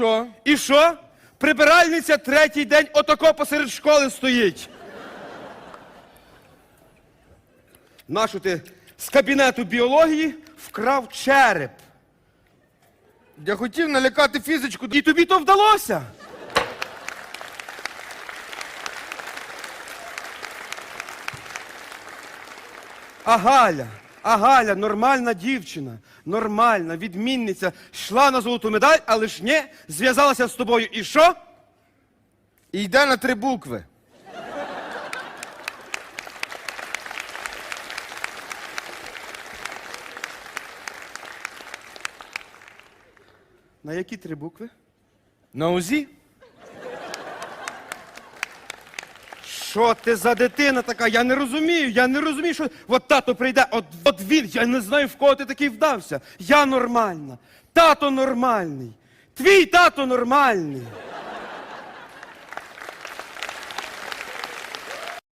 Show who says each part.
Speaker 1: що?
Speaker 2: І що? Прибиральниця третій день отако посеред школи стоїть. Нашу ти з кабінету біології вкрав череп.
Speaker 1: Я хотів налякати фізичку.
Speaker 2: І тобі то вдалося. А Галя, а Галя, нормальна дівчина, нормальна, відмінниця, йшла на золоту медаль, але ж ні, зв'язалася з тобою. І що?
Speaker 1: І йде на три букви.
Speaker 2: На які три букви?
Speaker 1: На УЗІ?
Speaker 2: Що ти за дитина така? Я не розумію, я не розумію, що от тато прийде, от, от він, я не знаю, в кого ти такий вдався. Я нормальна, тато нормальний, твій тато нормальний.